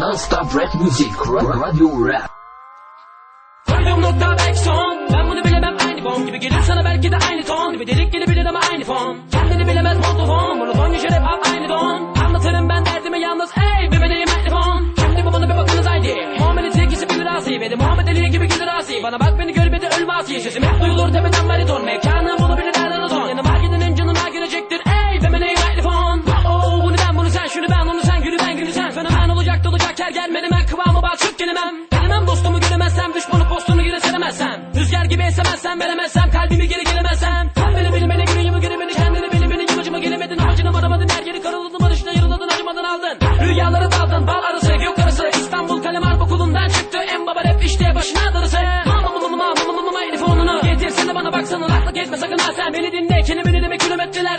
Non-stop rap music, ra- rap. Ben bunu bilemem aynı fon Gibi gelir sana belki de aynı ton Gibi. Delik gelebilir ama aynı fon Kendini bilemez montofon Monofon geçer hep al aynı don. Anlatırım ben derdimi yalnız Ey bebeğim mikrofon Şimdi bu bana bir bakınız haydi. Muhammed'in sevgisi bilir asi Ve de Muhammed Ali gibi gelir asi. Bana bak beni gör bir de ölme asi Sesim hep duyulur tepeden bariton Mekanım bunu bilir nereden ton Yanıma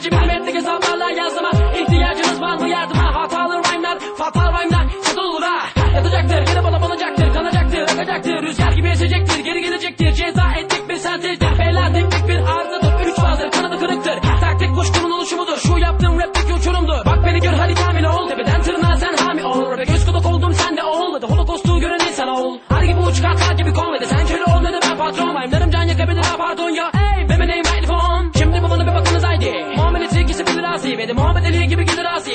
kilometrelerce milimetre hesaplarla yazdıma İhtiyacınız var mı? Yardıma hatalı rhyme'lar fatal rhyme'lar. Satın olur ha. Yatacaktır gene bana banacaktır kanacaktır akacaktır. Rüzgar gibi esecektir geri gelecektir. Ceza ettik bir sentezdir. Bela teknik bir arızadır üç fazdır kanadı kırıktır. Taktik kuşkunun oluşumudur. Şu yaptığım rapteki uçurumdur. Bak beni gör hadi kamil ol. Tepeden tırnağa sen hami ol. Rap'e göz kulak oldum sen de ol. Hadi holokostu gören insan ol. Her gibi uç kalkar gibi Hadi sen köle ol ne de ben patron Rhyme'larım can yakabilir ha pardon ya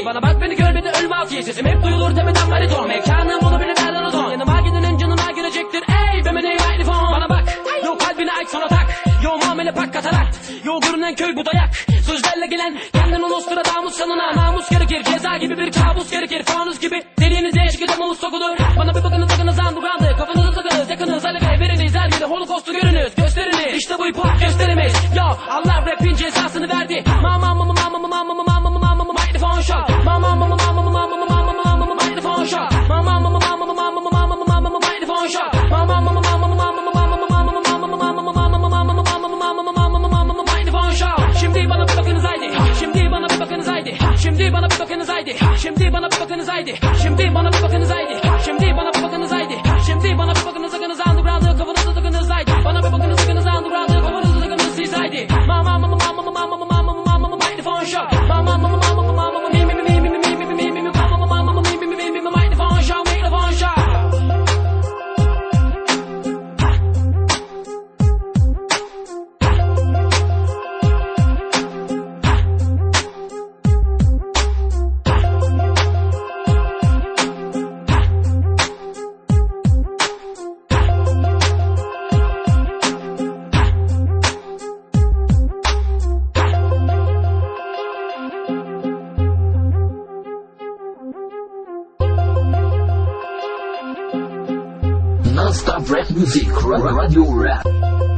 Bana bak beni gör de ölme asi Sesim hep duyulur tepeden bariton Mekanım bilir nereden o ton Yanıma gidenin canına girecektir. Ey be name mikrofon Bana bak. Yo kalbine ait sonra tak Yo muamele pak katarakt Yo görünen köy bu dayak. Sözlerle gelen kendin o Nostradamus sanına. Namus gerekir ceza gibi bir kabus gerekir. Fanus gibi deliğinize çıkacağım omuz sokulur Bana bir bakınız sakınız underground'ı Kafanızı takınız yakınız. Ali Bey veriniz her yerde holokaustu görünüz. Gösteriniz. İşte bu hip gösterimiz. Yo Allah rapin cezasını verdi. Mama Şimdi bana bir bakınız haydi Şimdi bana bir bakınız haydi Şimdi bana bir bakınız haydi Şimdi bana bir bakınız haydi Şimdi bana bir bakınız sakınız underground'ı kafanızı takınız haydi Bana bir bakınız sakınız underground'ı kafanızı takınız siz haydi Mama mama mama mama mama mama mama mama mikrofon shot Mama mama mama non-stop rap music, radio rap.